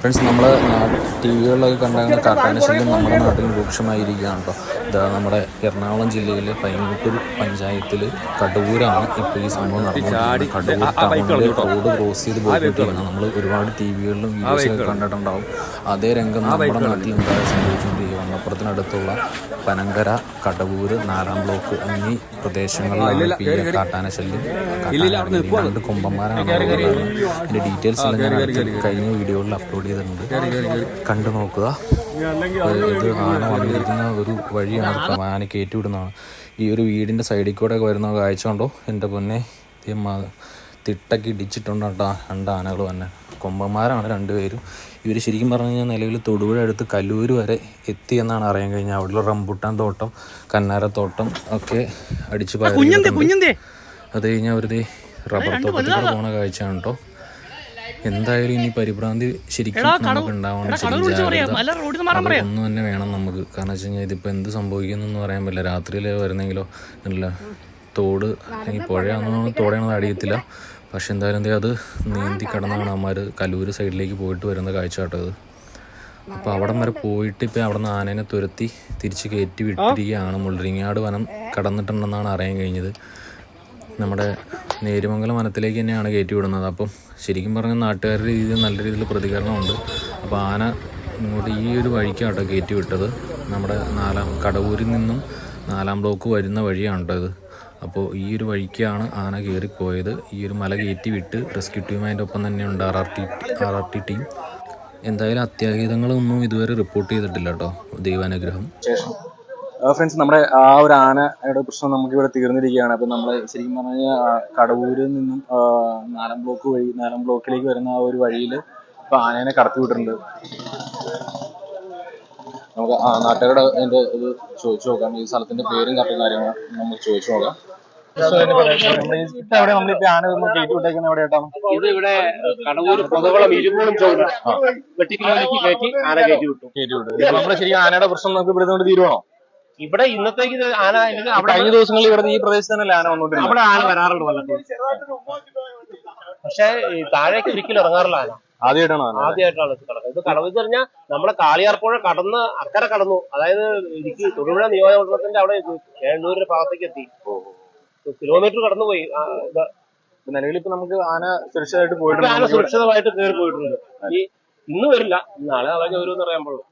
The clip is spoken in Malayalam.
ഫ്രണ്ട്സ് നമ്മൾ ടി വികളിലൊക്കെ കണ്ടാൽ കാട്ടാനശല്യം നമ്മുടെ നാട്ടിൽ രൂക്ഷമായിരിക്കുകയാണ് കേട്ടോ. ഇതാ നമ്മുടെ എറണാകുളം ജില്ലയിലെ പൈങ്ങോട്ടൂർ പഞ്ചായത്തിൽ കടൂരാണ് ഇപ്പോൾ ഈ സംഭവം നടന്നത് ആ ടൗണിൽ റോഡ് ക്രോസ് ചെയ്ത് പോയിട്ടാണ് നമ്മൾ ഒരുപാട് ടി വികളിലും വീഡിയോസിലൊക്കെ കണ്ടിട്ടുണ്ടാവും. അതേ രംഗം നമ്മുടെ നാട്ടിൽ എന്താ സംഭവിച്ചുകൊണ്ടിരിക്കുക മലപ്പുറത്തിനടുത്തുള്ള പനങ്കര കടവൂർ നാലാം ബ്ലോക്ക് എന്നീ പ്രദേശങ്ങളിലാണ് പി ഈ കാട്ടാനശല്യം രണ്ട് കൊമ്പന്മാരാണ് അതിന്റെ ഡീറ്റെയിൽസ് എല്ലാം ഞാൻ കഴിഞ്ഞ വീഡിയോയിൽ അപ്ലോഡ് ചെയ്തിട്ടുണ്ട്. കണ്ടു നോക്കുക. ഇത് ആന വന്നിരിക്കുന്ന ഒരു വഴിയാണ് ആന കയറ്റി വിടുന്നതാണ് ഈ ഒരു വീടിന്റെ സൈഡിൽ കൂടെ ഒക്കെ വരുന്ന കാഴ്ച ഉണ്ടോ എന്റെ പൊന്നെ തിട്ടക്ക് ഇടിച്ചിട്ടുണ്ടോ കേട്ടോ രണ്ട് ആനകൾ തന്നെ കൊമ്പന്മാരാണ് രണ്ടുപേരും. ഇവർ ശരിക്കും പറഞ്ഞു കഴിഞ്ഞാൽ നിലവിൽ തൊടുപുഴ അടുത്ത് കല്ലൂർ വരെ എത്തി എന്നാണ് അറിയാൻ കഴിഞ്ഞാൽ അവിടെയുള്ള റംബുട്ടാൻ തോട്ടം കന്നാരത്തോട്ടം ഒക്കെ അടിച്ചു പയറിയിട്ടുണ്ട് അത് കഴിഞ്ഞാൽ അവർ റബ്ബർ തോട്ടത്തിൽ പോണ കാഴ്ചയാണ് കേട്ടോ. എന്തായാലും ഇനി പരിഭ്രാന്തി ശരിക്കും നമുക്ക് ഉണ്ടാവണം അതൊന്നും തന്നെ വേണം നമുക്ക്. കാരണം വെച്ച് കഴിഞ്ഞാൽ ഇതിപ്പോൾ എന്ത് സംഭവിക്കുന്നൊന്നും പറയാൻ പറ്റില്ല. രാത്രിയിൽ വരുന്നെങ്കിലോ നല്ല തോട് അല്ലെങ്കിൽ പുഴയാണെന്നോ തോടയാണെന്ന് അറിയത്തില്ല പക്ഷെ എന്തായാലും എന്തേ അത് നീന്തി കടന്നാണ് അമ്മമാർ കലൂര് സൈഡിലേക്ക് പോയിട്ട് വരുന്ന കാഴ്ച കേട്ടത് ഇത് അപ്പോൾ അവിടം വരെ പോയിട്ട് ഇപ്പൊ അവിടെ നിന്ന് ആനേനെ തുരത്തി തിരിച്ച് കയറ്റി വിട്ടിരിക്കുകയാണ്. മുള്ളരിങ്ങാട് വനം കടന്നിട്ടുണ്ടെന്നാണ് അറിയാൻ കഴിഞ്ഞത്. നമ്മുടെ നേരുമംഗലം വനത്തിലേക്ക് തന്നെയാണ് കയറ്റി വിടുന്നത്. അപ്പം ശരിക്കും പറഞ്ഞാൽ നാട്ടുകാരുടെ രീതിയിൽ നല്ല രീതിയിൽ പ്രതികരണമുണ്ട്. അപ്പോൾ ആന ഇങ്ങോട്ട് ഈ ഒരു വഴിക്കാട്ടോ കയറ്റി വിട്ടത്. നമ്മുടെ നാലാം കടവൂരിൽ നിന്നും നാലാം ബ്ലോക്ക് വരുന്ന വഴിയാണ് ഇത്. അപ്പോൾ ഈ ഒരു വഴിക്കാണ് ആന കയറിപ്പോയത്. ഈ ഒരു മല കയറ്റി വിട്ട് റെസ്ക്യൂ ടീം അതിന്റെ ഒപ്പം തന്നെയുണ്ട് R R T R R T team. എന്തായാലും അത്യാഹിതങ്ങളൊന്നും ഇതുവരെ റിപ്പോർട്ട് ചെയ്തിട്ടില്ല കേട്ടോ. ദൈവാനുഗ്രഹം. ഫ്രണ്ട്സ് നമ്മുടെ ആ ഒരു ആനയുടെ പ്രശ്നം നമുക്ക് ഇവിടെ തീർന്നിരിക്കുകയാണ്. അപ്പൊ നമ്മൾ ശരിക്കും പറഞ്ഞാൽ കടവൂരിൽ നിന്നും നാലാം ബ്ലോക്ക് വഴി നാലാം ബ്ലോക്കിലേക്ക് വരുന്ന ആ ഒരു വഴിയിൽ ഇപ്പൊ ആനേനെ കടത്തി വിട്ടിട്ടുണ്ട് നമുക്ക് ആ നാട്ടുകാരുടെ അതിന്റെ ഇത് ചോദിച്ചു നോക്കാം. ഈ സ്ഥലത്തിന്റെ പേരും കറക്റ്റ് കാര്യങ്ങളും നമുക്ക് ചോദിച്ചു നോക്കാം. എവിടെ നമ്മളിപ്പോ ആന കയറ്റി വിട്ടേക്കുന്ന എവിടെയായിട്ടാണ് ഇത് ഇവിടെ കടവൂർ പുതകുളം ഇരുമ്പോളും ചോദ്യം വെട്ടിക്കിലോയിലേക്ക് കയറ്റി ആന കയറ്റി വിട്ടു. കയറ്റി വിട്ടു. നമ്മുടെ ശരിക്കും ആനയുടെ പ്രശ്നം നമുക്ക് ഇവിടെ തീരുവാണോ? ഇവിടെ ഇന്നത്തേക്ക് ഇത് ആന അവിടെ കഴിഞ്ഞ ദിവസങ്ങളിൽ ഇവിടെ ഈ പ്രദേശത്ത് തന്നെ ആന വന്നോണ്ടിരുന്നു അവിടെ ആന വരാറുണ്ട് വല്ലപ്പോഴും. പക്ഷെ താഴെ താഴേക്ക് ഒരിക്കലും ഇറങ്ങാറില്ല ആന. ആദ്യമായിട്ടാണ് ആദ്യമായിട്ടാണ് കടന്നത് ഇത് കടന്നു കഴിഞ്ഞാൽ നമ്മളെ നമ്മുടെ കാളിയാർപ്പുഴ കടന്ന് അക്കരെ കടന്നു. അതായത് ഇടുക്കി തൊടുപുഴ നിയോജകമണ്ഡലത്തിന്റെ അവിടെ എണ്ണൂരിന്റെ ഭാഗത്തേക്ക് എത്തി. കിലോമീറ്റർ കടന്നുപോയി നിലവിൽ ഇപ്പൊ നമുക്ക് ആന സുരക്ഷിതമായിട്ട് പോയിട്ടുണ്ട് ആന സുരക്ഷിതമായിട്ട് കയറി പോയിട്ടുണ്ട്. ഈ ഇന്ന് വരില്ല. നാളെ അതൊക്കെ വരുമെന്ന് അറിയാൻ പാടുള്ളൂ.